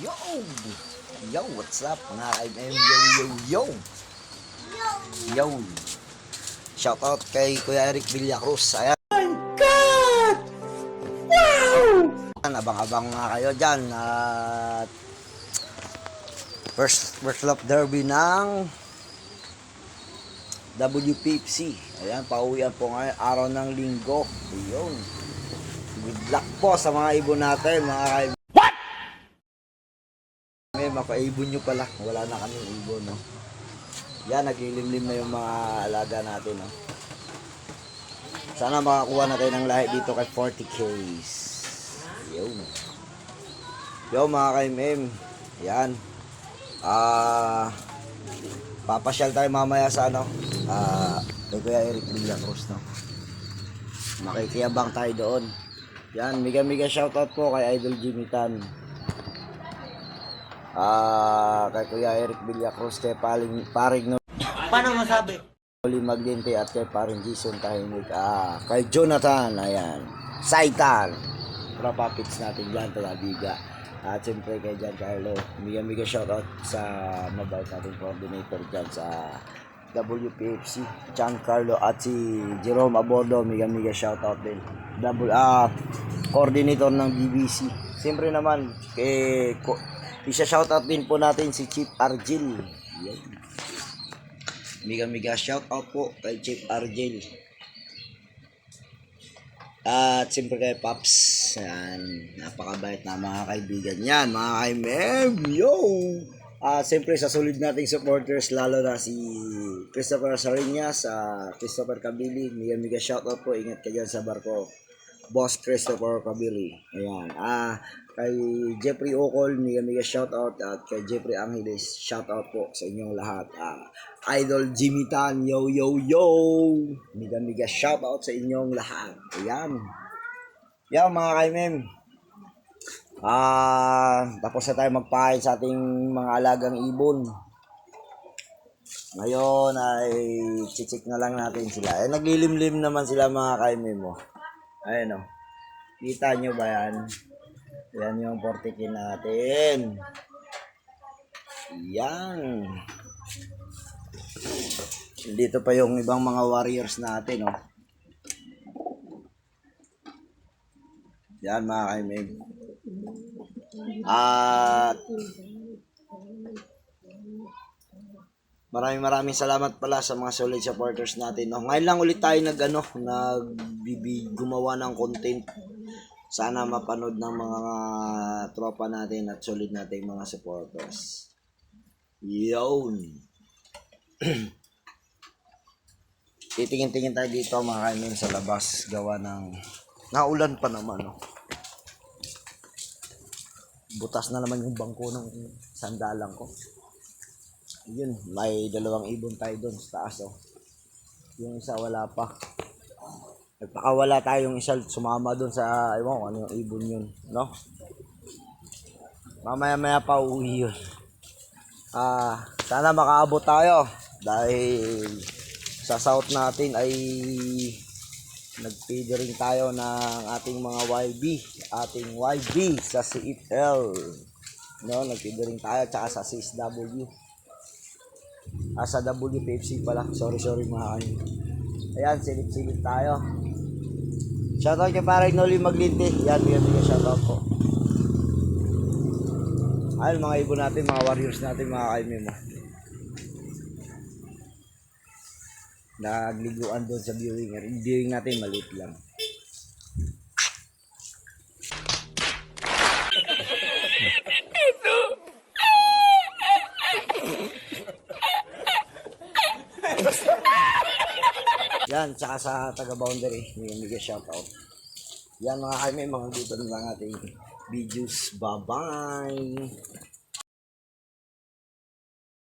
Yo! Yo, what's up mga ka-MM? Yo, yo, yo! Yo! Shoutout kay Kuya Eric Villacruz. Ayan. God! Wow! Abang-abang nga kayo dyan. At first, first lap derby ng WPFC. Ayan, pauwian po ngayon araw ng linggo. Ayun. Good luck po sa mga ibon natin, mga kaibigan. Ngayon, makaibon nyo pala. Wala na kami ibon, no? Yan, naglilimlim na yung mga alaga natin, no? Sana makakuha na tayo ng lahi dito kay 40Ks. Yun. Yo, mga ka-MM. Yan. Ah... papasyal tayo mamaya sa ano? Ah... kay Kuya Eric Villacruz, no? Makikiyabang tayo doon. Yan, mega-mega shoutout po kay Idol Jimmy Tan. Ah, kay Kuya Eric Villacruz, kay Paring, Paring no Paano masabi? Oli Maglinte at kay Paring Jason Tahimik. Ah, kay Jonathan, ayan. Saitan. Tropa pits natin dyan, taga-biga. At siyempre kay Giancarlo. Miga-miga shoutout sa mabait nating coordinator dyan sa WPFC. Giancarlo at si Jerome Abordo. Miga-miga shoutout din. Double, ah, coordinator ng BBC. Siyempre naman, kay, isa shoutout din po natin si Chief Argil. Yan. Miga miga shout out po kay Chief Argel. At siyempre kay Paps. Yan. Napakabait na mga kaibigan yan. Mga kaimem. Yo! At siyempre sa solid nating supporters lalo na si Christopher Sarinas, sa Christopher Kabili. Miga miga shout out po. Ingat ka dyan sa barko. Boss Christopher Kabili. Ayan. Ah, kay Jeffrey Ocol, miga miga shout out at kay Jeffrey Angeles, shout out po sa inyong lahat. Ah, Idol Jimmy Tan, yo yo yo. Miga miga shout out sa inyong lahat. Ayan. Yan mga kaimem. Ah, tapos na tayo magpahin sa ating mga alagang ibon. Ngayon ay chichik na lang natin sila. Eh, naglilimlim naman sila mga kaimem mo. Ayun o. Kita nyo ba yan? Yan yung portikin natin. Yan. Dito pa yung ibang mga warriors natin, oh. Yan mga kaimig. At Maraming maraming salamat pala sa mga solid supporters natin. No? Ngayon lang ulit tayo nag ano, nagbibi gumawa ng content. Sana mapanood ng mga tropa natin at solid nating mga supporters. Yun. Titingin-tingin tayo dito mga kaimin sa labas gawa ng naulan pa naman no. Butas na naman yung bangko ng sandalang ko. Yun, may dalawang ibon tayo doon sa taas oh. Yung isa wala pa. Nagpakawala tayong isa sumama doon sa ewan ko ano yung ibon yun, no? Mamaya-maya pa uwi yun. Ah, sana makaabot tayo dahil sa south natin ay nagfeedering tayo ng ating mga YB, ating YB sa CFL. No, nagfeedering tayo tsaka sa CSW. Ah, sa WPFC pala. Sorry, sorry mga kayo. Ayan, silip-silip tayo. Shoutout kay Parang Noli Maglinte. Yan, bigyan bigyan shoutout po. Ayun, mga ibon natin, mga warriors natin, mga kaime mo. Nagliguan doon sa viewing. Viewing natin, maliit lang. Yan, tsaka sa taga-boundary, may may shoutout. Yan mga kaime, mga na lang ating videos. Bye-bye!